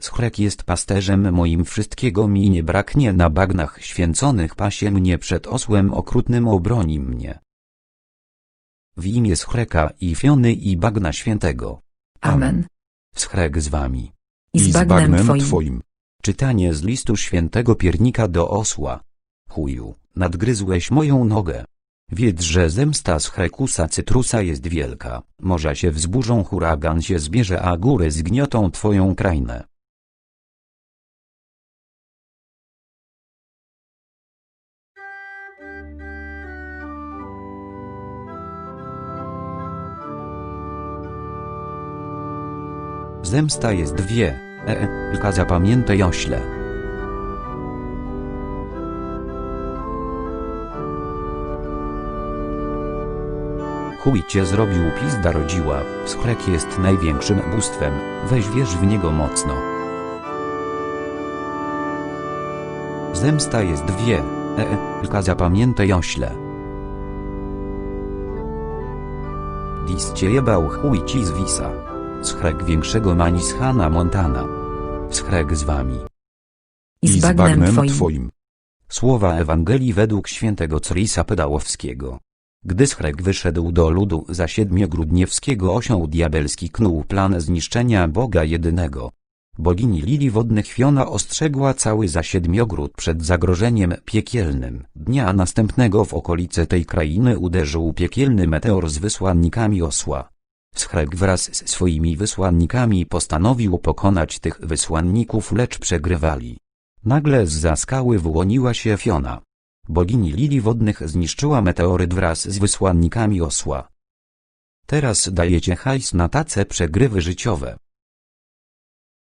Schrek jest pasterzem moim wszystkiego mi nie braknie na bagnach święconych pasie mnie przed osłem okrutnym obroni mnie. W imię Schreka i Fiony i bagna świętego. Amen. Schrek z wami. I z bagnem twoim. Czytanie z listu świętego piernika do osła. Chuju, nadgryzłeś moją nogę. Wiedz, że zemsta z Hrekusa Cytrusa jest wielka, morza się wzburzą huragan się zbierze a góry zgniotą twoją krainę. Zemsta jest wie, e, tylko zapamiętaj ośle. Chuj cię zrobił pizda rodziła, Schrek jest największym bóstwem, weź wierz w niego mocno. Zemsta jest wie, e, tylko zapamiętaj ośle. Dis cię jebał chuj ci z wisa. Schrek większego Manishana Montana. Schrek z wami. I z bagnem twoim. Słowa Ewangelii według świętego Crisa Pedałowskiego. Gdy Schrek wyszedł do ludu za siedmiogrudniewskiego osioł diabelski knuł plan zniszczenia Boga jedynego. Bogini Lili Wodnych Fiona ostrzegła cały za siedmiogród przed zagrożeniem piekielnym. Dnia następnego w okolice tej krainy uderzył piekielny meteor z wysłannikami osła. Schrek wraz z swoimi wysłannikami postanowił pokonać tych wysłanników lecz przegrywali. Nagle z skały wyłoniła się Fiona. Bogini Lili Wodnych zniszczyła meteoryt wraz z wysłannikami osła. Teraz dajecie hajs na tace przegrywy życiowe.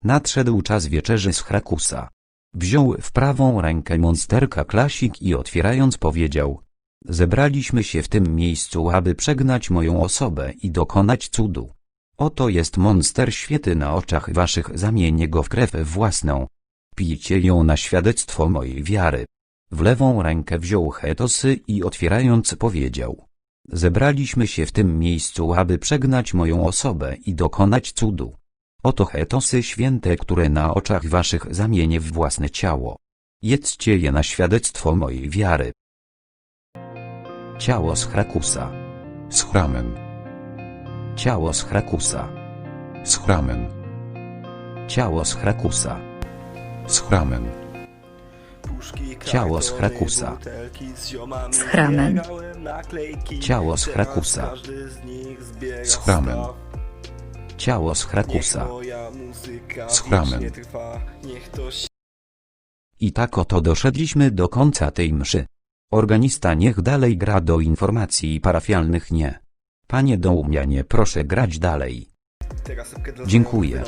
Nadszedł czas wieczerzy z Hrakusa. Wziął w prawą rękę monsterka klasik i otwierając powiedział Zebraliśmy się w tym miejscu, aby przegnać moją osobę i dokonać cudu. Oto jest monster świety na oczach waszych, zamienię go w krew własną. Pijcie ją na świadectwo mojej wiary. W lewą rękę wziął hetosy i otwierając powiedział. Zebraliśmy się w tym miejscu, aby przegnać moją osobę i dokonać cudu. Oto hetosy święte, które na oczach waszych zamienię w własne ciało. Jedzcie je na świadectwo mojej wiary. Ciało z Hrakusa. z chramem, Ciało z Hrakusa. z chramem, Ciało z Hrakusa. z chramem, Ciało z Hrakusa. Z chramem. Ciało z Hrakusa. z chramem, Ciało z Hrakusa. z chramem. I tak oto doszedliśmy do końca tej mszy. Organista niech dalej gra do informacji parafialnych nie. Panie Dołumianie proszę grać dalej. Dziękuję.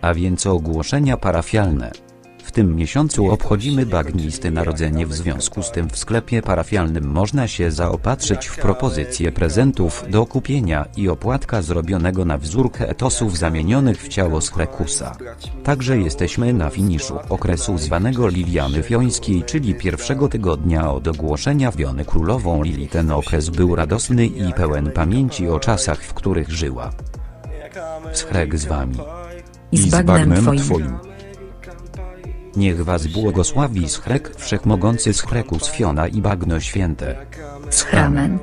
A więc ogłoszenia parafialne. W tym miesiącu obchodzimy bagnisty narodzenie w związku z tym w sklepie parafialnym można się zaopatrzyć w propozycje prezentów do kupienia i opłatka zrobionego na wzórkę etosów zamienionych w ciało z Krekusa. Także jesteśmy na finiszu okresu zwanego Liliany Fiońskiej, czyli pierwszego tygodnia od ogłoszenia Wiony Królową Lili. Ten okres był radosny i pełen pamięci o czasach, w których żyła. Schrek z wami. I z bagnem twoim. Niech was błogosławi Schrek Wszechmogący Schrekus Fiona i Bagno Święte. Z chramem.